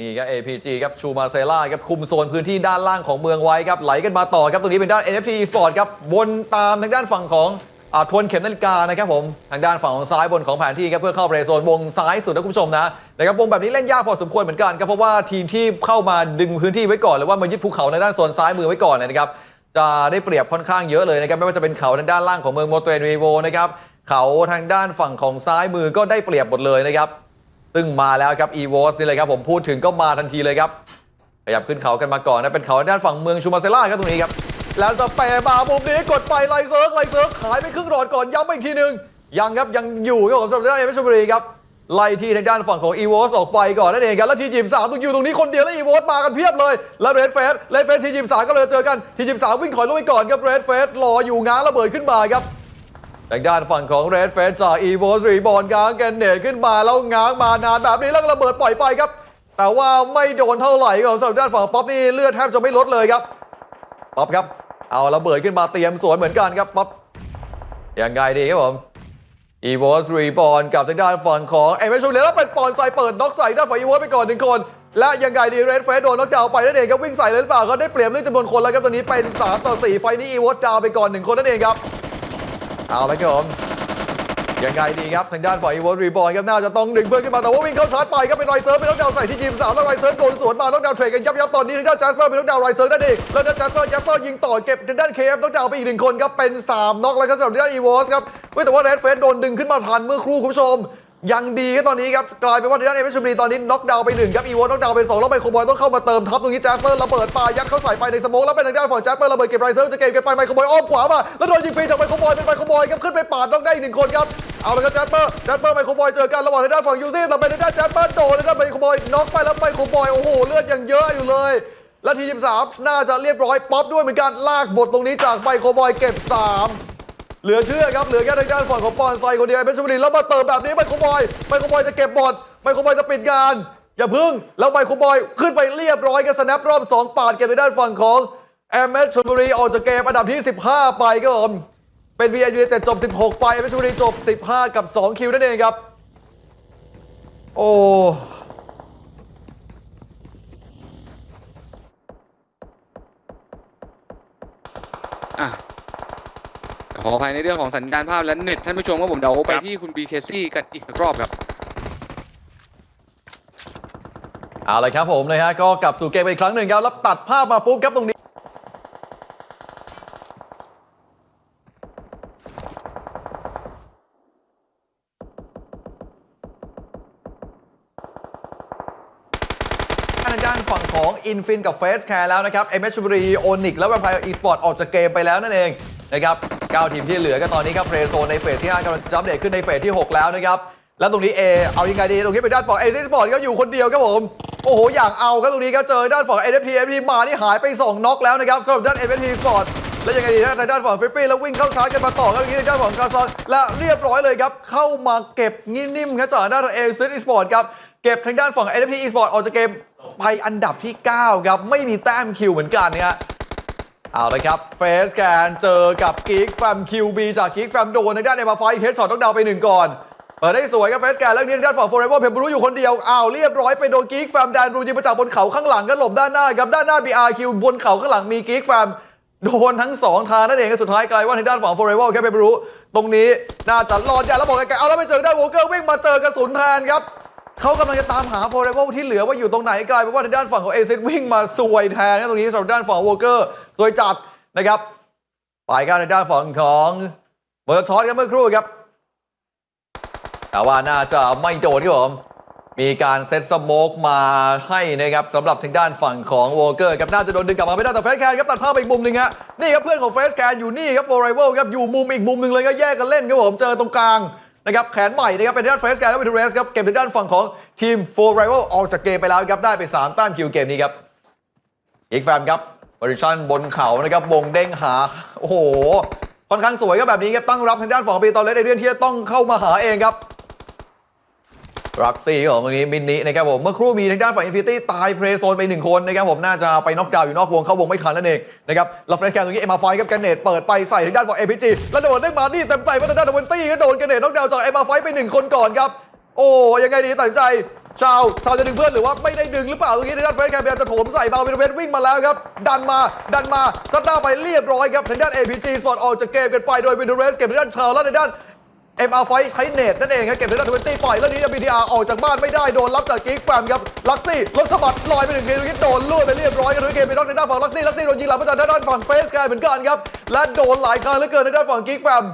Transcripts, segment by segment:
นี่ครับ APG ครับชูมาเซล่าครับคุมโซนพื้นที่ด้านล่างของเมืองไว้ครับไหลกันมาต่อครับตรงนี้เป็นด้าน NFT Sport ครับวนตามทางด้านฝั่งของอาทวนเข็มนาฬิกานะครับผมทางด้านฝั่งของซ้ายบนของแผนที่ครับเพื่อเข้าเรโซนวงซ้ายสุดนะคุณผู้ชมนะนะครับวงแบบนี้เล่นยากพอสมควรเหมือนกันครับเพราะว่าทีมที่เข้ามาดึงพื้นที่ไว้ก่อนหรือว่ามายึดภูเขาในด้านโซนซ้ายมือไว้ก่อนเนยนะครับจะได้เปรียบค่อนข้างเยอะเลยนะครับไม่ว่าจะเป็นเขาทางด้านล่างของเมืองโมเตรนวีโวนะครับเขาทางด้านฝั่งของซ้ายมือก็ได้เปรียบหมดเลยนะครับ ซึ่งมาแล้วครับ e v o s นี่เลยครับผมพูดถึงก็มาทันทีเลยครับขยับขึ้นเขากันมาก่อนนะเป็นเขาด้านฝั่งเมืองชูมาเซล่าครับตรงนี้ครับแล้วสเปรมามุมนี้กดไปไลเซิร์กไลเซิร์กขายไปครึ่งหลอดก่อนย้ำอีกทีหนึ่งยังครับยังอยู่ครับผมสำหรับด้านเอเมชลบุรีครับไล่ที่ทางด้านฝั่งของ e v o s ออกไปก่อนนั่นเองครับแล้วทีจิมสามต้องอยู่ตรงนี้คนเดียวแล้ว e v o s มากันเพียบเลย แล้วเรดเฟสเรดเฟสทีจิมสามก็เลยเจอกันทีจิมสามวิ่งถอยลงไปก่อนครับเรดเฟสรออยู่ง้างระเบิดขึ้นมาครับ ทางด้านฝั่งของเรดเฟสจากอีโวสรีบอลง้างแกนเนตขึ้นมาแล้วง้างมานานแบบนี้แล้วระเบิดปล่อยไปครับ แต่ว่าไม่โดนเท่าไหร่ของสำหรับด้านฝั่งป๊อปนี่เลือดแทบจะไม่ลดเลยครับป๊อปครับ เอาระเบิดขึ้นมาเตรียมสวนเหมือนกันครับป๊อปยังไงดีครับผมอีโวสรีบอลกับทางด้านฝั่งของเอเมชูเลแล้วเป็นปอนใส่เปิดน็อกใส่ด้านฝั่งอีโวสไปก่อนหนึ่งคน และยังไงดีเรดเฟสโดนน็อกดาวไปนั่นเองครับวิ่งใส่เลยหรือเปล่าเขาได้เปรียบเรื่องจำนวนคนแล้วครับตอนนี้เป็น3ต่อ4ไฟนี้อีโวสดาวไปก่อนหนึ่งคนนั่นเองครับ เอาละครับผมยังไงดีครับทางด้านฝ่ายอีวอรีบอลครับน่าจะต้องดึงเพื่อนขึ้นมาแต่ว่าวิ่งเข้าชาร์จไปครับเป็นรอยเซิร์ฟเป็นต้องดาวใส่ที่ยิมสามแล้วรอยเซิร์ฟโดนสวนมาต้องดาวเทรดกันยับยับตอนนี้ทางด้านแจสเปอร์เป็นต้องดาวรอยเซิร์ฟนั่นเองแล้วด้านแจสเปอร์แจสเปอร์ยิงต่อเก็บทางด้านเคฟต้องดาวไปอีกหนึ่งคนครับเป็น3น็อกแล้วครับสำหรับทางด้านอีวอสครับแต่ว่าเรดเฟสโดนดึงขึ้นมาทันเมื่อครู่คุณผู้ชม ยังดีครับตอนนี้ครับกลายเป็นว่าทางด้านเอเมชบุรีตอนนี้น็อกดาวน์ไปหนึ่งครับอีวอน็อกดาวน์ไปสองแล้วไปโคบอยต้องเข้ามาเติมทับตรงนี้แจสเปอร์ระเบิดปายัดเข้าใส่ไปในสโมกแล้วเป็นทางด้านฝั่งแจสเปอร์ระเบิดเก็บไรเซิร์จะเก็บกันไปไมโครบอยอ้อมขวามาแล้วโดนยิงฟรีจากไมโครบอยเป็นไมโครบอยครับขึ้นไปปาดน็อกได้อีกหนึ่งคนครับเอาละครับแจสเปอร์แจสเปอร์ไมโครบอยเจอกันระหว่างทางด้านฝั่งยูซี่แต่เป็นทางด้านแจสเปอร์โดนทางด้านไมโครบอยน็อกไปแล้วไมโครบอยโอ้โหเลือดยังเยอะอยู่เลยและทีมสามน่าจะเรียบร้อยป๊อปด้วยเหมือนกันลากบทตรงนี้จากไมโครบอยเก็บสาม เหลือเชื่อครับเหลือแค่ทางด้านฝั่งของปอนไซคนเดียวเพชรบุรีแล้วมาเติมแบบนี้ไมโครบอยไมโครบอยจะเก็บบอลไมโครบอยจะปิดงานอย่าพึ่งแล้วไมโครบอยขึ้นไปเรียบร้อยกันสแนปรอบ 2 ปาดเก็บทางด้านฝั่งของแอมเอสชลบุรีออกจากเกมอันดับที่ 15 ไปครับผมเป็นวีไอยูแต่จบ 16 ไปเพชรบุรีจบ 15 กับ 2 คิวนั่นเองครับ โอ้อะ ออภัยในเรื่องของสัญญาณภาพและเน็ตท่านผู้ชมว่าผมเดาไปที่คุณบีเคซี่กันอีกรอบครับเอาเลยครับผมนะฮะก็กลับสู่เกมไปอีกครั้งหนึ่งครับแล้วตัดภาพมาปุ๊บครับตรงนี้ทางด้านฝั่งของอินฟินกับเฟสแคร์แล้วนะครับเอเมชบุรีโอนิกและแวมไพร์อีสปอร์ตออกจากเกมไปแล้วนั่นเองนะครับ 9 ทีมที่เหลือก็ตอนนี้ครับเพลย์โซนในเฟสที่5กำลังจัมเดตขึ้นในเฟสที่ 6 แล้วนะครับแล้วตรงนี้เอเอายังไงดีตรงนี้เป็นด้านฝั่งเอสปอร์ตก็อยู่คนเดียวครับผมโอ้โหอย่างเอาครับตรงนี้ก็เจอด้านฝั่ง NFT NFT มานี่หายไป2น็อกแล้วนะครับสำหรับด้าน NFT Sport แล้วยังไงดีทางด้านฝั่งฟิปปี้แล้ววิ่งเข้าชาร์จกันมาต่อครับอย่างนี้ด้านฝั่งคาซอนและเรียบร้อยเลยครับเข้ามาเก็บนิ่มๆครับจากด้านเอซิสอีสปอร์ตครับเก็บทางด้านฝั่ง NFT Esport ออกจากเกมไปอันดับที่ 9 ครับไม่มีแต้มคิวเหมือนกันนะฮะ เอาเลยครับ เฟสแกนเจอกับกิกแฟมคิวบีจากกิกแฟมโดนทางด้านเอมาไฟเฮดช็อตต้องดาวไปหนึ่งก่อนเปิดได้สวยครับเฟสแกนแล้วนี่ทางด้านฝั่งโฟร์เรเวอร์เพมบรูอยู่คนเดียวอ้าวเรียบร้อยไปโดนกิกแฟมแดนรูยิงมาจากบนเขาข้างหลังก็หลบด้านหน้าครับด้านหน้า BRQ บนเขาข้างหลังมีกิกแฟมโดนทั้งสองทางนั่นเองสุดท้ายกลายว่าทางด้านฝั่งโฟร์เรเวอร์แค่เพมบรูตรงนี้น่าจะรอดใหญ่แล้วบอกไกลๆเอาแล้วไปเจอด้านวอเกอร์วิ่งมาเจอกระสุนแทนครับเขากำลังจะตามหาโฟร์เรเวอร์ที่เหลือว่าอยู่ตรงไหนกลายเป็นว่าทางด้านฝั่งของเอซิสวิ่งมาซวยแทนตรงนี้สำหรับด้านฝั่งวอเกอร์ ซวยจัดนะครับไปกันในด้านฝั่งของเบอร์ชอตกันเมื่อครู่ครับ แต่ว่าน่าจะไม่โดนครับผมมีการเซตสโมกมาให้นะครับสำหรับทางด้านฝั่งของวอเกอร์ครับน่าจะโดนดึงกลับมาไม่ได้แต่เฟสแคนครับตัดภาพไปอีกมุมหนึ่งฮะนี่ครับเพื่อนของเฟสแคนอยู่นี่ครับโฟร์ไรเวลครับอยู่มุมอีกมุมหนึ่งเลยก็แยกกันเล่นครับผมเจอตรงกลางนะครับแขนใหม่นะครับเป็นด้านเฟสแคนและเป็นทูเรสครับเก็บทางด้านฝั่งของทีมโฟร์ไรเวลออกจากเกมไปแล้วครับได้ไปสามแต้มคิวเกมนี้ครับอีกแฟมครับ บริชันบนเขานะครับวงเด้งหา โอ้โห ค่อนข้างสวยครับแบบนี้ครับ ตั้งรับทางด้านฝั่งปีตอนเลสเอเดียนที่จะต้องเข้ามาหาเองครับ รักซี่ของตรงนี้มินนี่นะครับผม เมื่อครู่มีทางด้านฝั่งอินฟินิตี้ตายเพรย์โซนไปหนึ่งคนนะครับผมน่าจะไปน็อกดาวน์อยู่นอกวงเข้าวงไม่ทันนั่นเองนะครับล้วเฟรนแคนตรงนี้เอ็มอาไฟครับแกเนตเปิดไปใส่ทางด้านฝั่งเอพีจีแล้วโดนได้มานี่เต็มใจมาทางด้านเวนตี้ก็โดนแกเนตน็อกดาวน์จากเอ็มอาไฟไปหนึ่งคนก่อนครับ โอ้ยังไงดีตัดสิน ใจชาวชาวจะดึงเพื่อนหรือว่าไม่ได้ดึงหรือเปล่าตรงนี้ทางด้านเฟสแคมพยายจะโถมใส่บาวินเวสวิ่งมาแล้วครับ ดันมาดันมาซัดหน้าไปเรียบร้อยครับทางด้าน APG สปอร์ตออกจากเกมกันไปโดยวินเวสเก็บทางด้านเชาวแล้วทางด้าน MR ไฟใช้เนตนั่นเองครับเก็บทางด้านทเวนตี้ปล่อยแล้วนี้ BTR ออกจากบ้านไม่ได้โดนรับจากกิ๊กแฟมครับลักซี่รถสะบัดลอยไปหนึ่งเกมโดนลุ่ยไปเรียบร้อยกันด้วยเกมไปนอกในด้านฝั่งลักซี่ลักซี่โดนยิงหลังมาจากด้านฝั่งเฟสแคมเหมือนกันครับและโดนหลายครั้งเหลือเกินในด้านฝั่งกิ๊กแฟม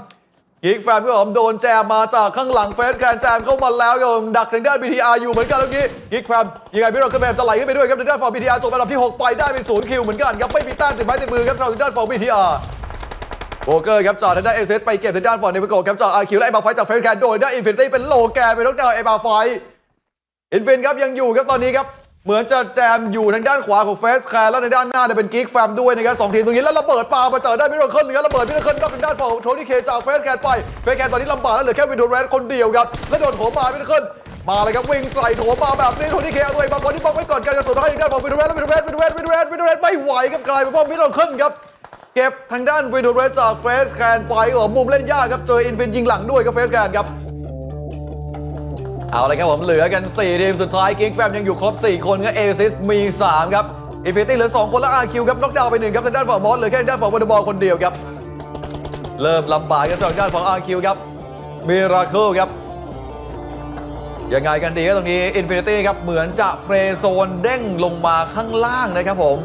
กิกแฟมก็ผมโดนแจมมาจากข้างหลังเฟสแคนแจมเข้ามาแล้วก็ผมดักทางด้าน BTR อยู่เหมือนกันแล้วกี้กิกแฟมยังไงพี่เราขึ้นแบบจะไหลขึ้นไปด้วยครับทางด้านฝั่ง BTR จบอันดับที่ 6 ไปได้เป็นศูนย์คิวเหมือนกันครับไม่มีแต้มติดไม้ติดมือครับทางด้านฝั่ง BTR โบเกอร์ครับจอดทางด้านเอเซไปเก็บทางด้านฝั่งเนวิโกครับจอดอาคิวและไอบาไฟจากเฟสแคนโดยได้อินฟินิตี้เป็นโลแกนไปทั้งดาวไอบาไฟอินฟินครับยังอยู่ครับตอนนี้ครับ เหมือนจะแจมอยู่ทางด้านขวาของเฟสแคร์แล้วในด้านหน้าเนี่ยเป็นกิ๊กแฟมด้วยนะครับสองทีมตรงนี้แล้วระเบิดปามาเจอได้มิราเคิลนะครับระเบิดมิราเคิลก็เป็นด้านฝั่งของโทนี่เคจากเฟสแคร์ไปเฟสแคร์ตอนนี้ลำบากแล้วเหลือแค่วินโดแรนคนเดียวครับแล้วโดนโถมมามิราเคิลมาเลยครับวิ่งใส่โถมมาแบบนี้โทนี่เคเอาตัวเองบางคนที่บล็อกไว้ก่อนการกระสุนให้ทางด้านฝั่งวินโดแรนแล้ววินโดแรนวินโดแรนวินโดแรนวินโดแรนไม่ไหวครับกลายเป็นว่ามิราเคิลครับเก็บทางด้านวินโดแรนจากเฟสแคร์ไปโอ้มุมเล่นยากครับเจออินฟินยิงหลังด้วยครับเฟสแคร์ครับ เอาเลยครับผมเหลือกัน 4 ทีมสุดท้ายกิ๊กแฟมยังอยู่ครบ 4 คนครับเอซิสมี 3 ครับอินฟินิตี้เหลือ 2 คนแล้วอาร์คิวครับน็อกดาวน์ไปหนึ่งครับทางด้านฝั่งบอสเหลือแค่ด้านฝั่งวอเตอร์บอลคนเดียวครับ เริ่มลำบากกันทางด้านฝั่งอาร์คิวครับมิราเคิลครับยังไงกันดีครับตรงนี้อินฟินิตี้ครับเหมือนจะเฟรโซนเด้งลงมาข้างล่างนะครับผม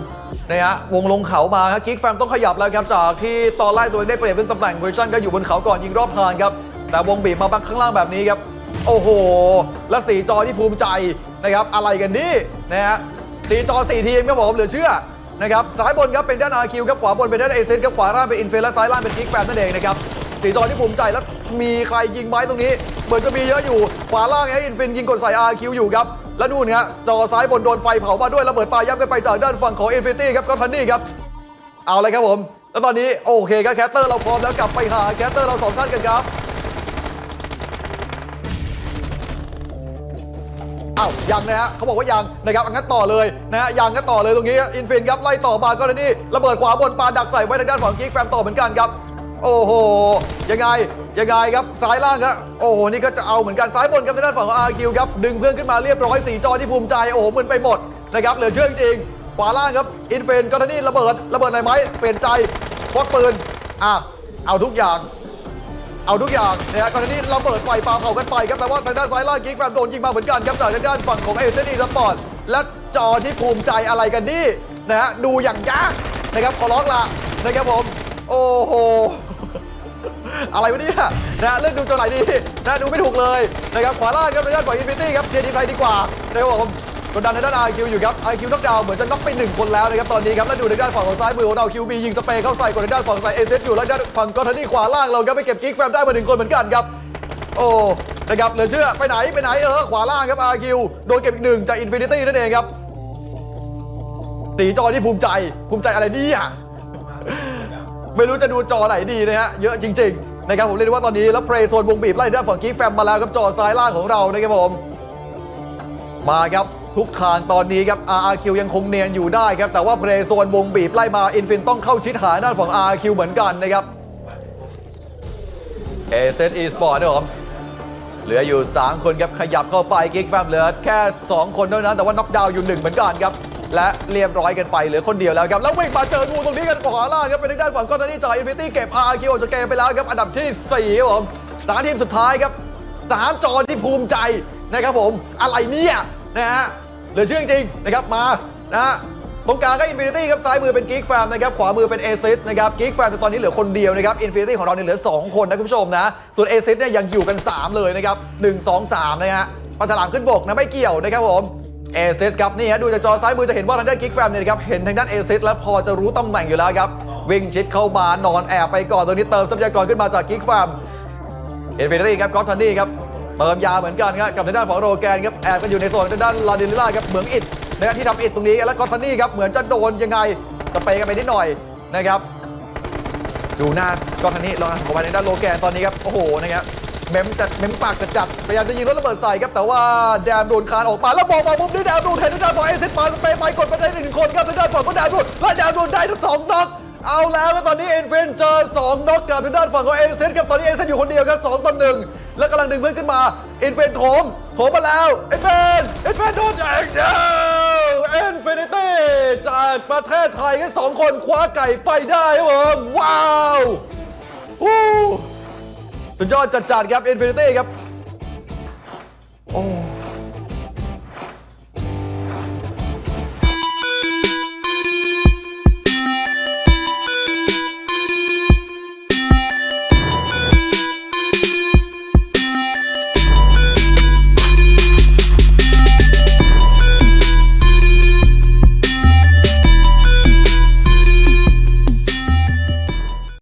นะฮะวงลงเขามาครับกิ๊กแฟมต้องขยับแล้วครับจากที่ตอนแรกตัวเองได้เปรียบเรื่องตำแหน่งเวอร์ชันก็อยู่บนเขาก่อนยิงรอบทางครับแต่วงบีบมาบังข้างล่างแบบนี้ครับ โอ้โห และสีจอที่ภูมิใจนะครับ อะไรกันนี่นะฮะสีจอสี่ทีมครับผมเหลือเชื่อนะครับซ้ายบนครับเป็นด้านอาคิวครับขวาบนเป็นด้านเอเซนครับขวาล่างเป็นอินเฟลและซ้ายล่างเป็นกิกแฟมนั่นเองนะครับสีจอที่ภูมิใจแล้วมีใครยิงไม้ตรงนี้เหมือนจะมีเยอะอยู่ขวาล่างไอ้อินฟินยิงกดใส่อาคิวอยู่ครับและนู่นฮะจอซ้ายบนโดนไฟเผามาด้วยระเบิดปลายับกันไปจากด้านฝั่งของอินฟินิตี้ครับก็ทันนี่ครับเอาเลยครับผม แล้วตอนนี้โอเคครับแคสเตอร์เราพร้อมแล้วกลับไปหาแคสเตอร์เราสองท่านกันครับ อ้าวยังนะฮะเขาบอกว่ายังนะครับอังั้นต่อเลยนะฮะยังก็ต่อเลยตรงนี้อินฟินครับไล่ต่อมาก็เลยนี่ระเบิดขวาบนปาดักใส่ไว้ทางด้านฝั่งกิ๊กแฟมต่อเหมือนกันครับ โอ้โหยังไงยังไงครับซ้ายล่างครับโอ้โหนี่ก็จะเอาเหมือนกันซ้ายบนครับทางด้านฝั่งของอาร์คิวครับดึงเพื่อนขึ้นมาเรียบร้อยสีจอที่ภูมิใจโอ้โหมึนไปหมดนะครับเหลือเชื่อจริงขวาล่างครับอินฟินก็ทันนี่ระเบิดระเบิดไหนไหมเปลี่ยนใจควักปืนอะเอาทุกอย่าง เอาทุกอย่างนะฮะก่อนหน้านี้เราเปิดไฟปาเผากันไปครับแต่ว่าทางด้านซ้ายล่างกิ๊กแฟมโดนยิงมาเหมือนกันครับจากทางด้านฝั่งของเอเซนีสปอร์ตและจอที่ภูมิใจอะไรกันนี่นะฮะดูอย่างยากนะครับขอร้องละนะครับผม โอ้โหอะไรวะเนี่ยนะฮะเลือกดูจอไหนดีนะดูไม่ถูกเลยนะครับขวาล่างครับทางด้านฝั่งอินฟินิตี้ครับเทียร์ทีไทยดีกว่านะครับผม กดดันในด้านไอคิวอยู่ครับไอคิวน็อกดาวเหมือนจะน็อกไปหนึ่งคนแล้วนะครับตอนนี้ครับแล้วดูในด้านฝั่งของซ้ายมือของเราคิวบียิงสเปรย์เข้าใส่กดในด้านฝั่งซ้ายเอเซอยู่แล้วด้านฝั่งกอทนี่ขวาล่างเราครับไปเก็บกิ๊กแฟมได้มาหนึ่งคนเหมือนกันครับโอ้นะครับเหลือเชื่อไปไหนไปไหนเออขวาล่างครับไอคิวโดนเก็บอีกหนึ่งจากอินฟินิตี้นั่นเองครับสีจอที่ภูมิใจภูมิใจอะไรนี่ยไม่รู้จะดูจอไหนดีนะฮะเยอะจริง ๆ นะครับผมเรียกว่าตอนนี้แล้วเพลย์โซนวงบีบไล่ด้านฝั่งกิ๊กแฟมมาแล้วครับจอซ้ายล่างของเรานะครับผมมาครับ ทุกทางตอนนี้ครับ RRQ ยังคงเนียนอยู่ได้ครับ แต่ว่าเพลโซนวงบีบไล่มาอินฟินต้องเข้าชิดหาด้านฝั่ง RRQ เหมือนกันนะครับเอเซอีสปอร์ตนะครับผมเหลืออยู่ 3 คนครับขยับเข้าไปกิ๊กแฟมเหลือแค่ 2 คนเท่านั้นแต่ว่าน็อกดาวน์อยู่ 1 เหมือนกันครับ และเรียบร้อยกันไปเหลือคนเดียวแล้วครับ แล้ววิ่งมาเจองูตรงนี้กันขวาล่างครับเป็นทางด้านฝั่งก้อนนี้จ่ายอินฟินิตี้เก็บ RRQ ออกจากเกมไปแล้วครับอันดับที่4ครับผมสามทีมสุดท้ายครับสามจอที่ภูมิใจนะครับผมอะไรเนี่ยนะฮะ เหลือเชื่อจริงนะครับมานะฮะตรงกลางก็อินฟินิตี้ครับซ้ายมือเป็นกิ๊กแฟมนะครับขวามือเป็นเอซิสนะครับกิ๊กแฟมตอนนี้เหลือคนเดียวนะครับอินฟินิตี้ของเราเนี่ยเหลือ 2 คนนะคุณผู้ชมนะ ส่วนเอซิสเนี่ยยังอยู่กัน 3 เลยนะครับ1 2 3นะฮะปลาฉลามขึ้นบกนะไม่เกี่ยวนะครับผมเอซิสครับนี่ฮะดูจากจอซ้ายมือจะเห็นว่าทางด้านกิ๊กแฟมเนี่ยนะครับเห็นทางด้านเอซิสแล้วพอจะรู้ตำแหน่งอยู่แล้วครับวิ่งชิดเข้ามานอนแอบไปก่อนตรงนี้เติมทรัพยากรขึ้นมาจากกิ๊กแฟมอ็นฟินิตี้ครับกอตทันนี่ครับ เติมยาเหมือนกันครับกับทางด้านของโรแกนครับแอบกันอยู่ในโซนทางด้านลาเดลิล่าครับเหมืองอิดนะครับที่ทำอิดตรงนี้แล้วกอตทันนี่ครับเหมือนจะโดนยังไงสเปรย์กันไปนิดหน่อยนะครับดูหน้ากอตทันนี่ลองของมาในด้านโรแกนตอนนี้ครับโอ้โหนะครับเมมจัดเมมปากจัดจัดพยายามจะยิงรถระเบิดใส่ครับแต่ว่าแดมโดนคานออกมาแล้วบอกมาปุ๊บนี่แดมโดนเห็นทางด้านของเอซิสปาสเปรย์ไปกดไปได้หนึ่งคนครับทางด้านฝั่งของแดมโดนและแดมโดนได้ทั้งสองน็อกเอาแล้วครับตอนนี้เอ็นฟินเจอ2น็อกกับทางด้านฝั่งของเอเซนครับตอนนี้เอเซนอยู่คนเดียวครับ2ต่อ1 แล้วกำลังดึงเพื่อนขึ้นมาเอ็นเฟนโถมโถมมาแล้วเอ็นเฟนเอ็นเฟนโดนแจกเดียวเอ็นฟินิตี้จากประเทศไทยกันสองคนคว้าไก่ไปได้ครับผมว้าวอู้สุดยอดจัดๆครับเอ็นฟินิตี้ครับโอ้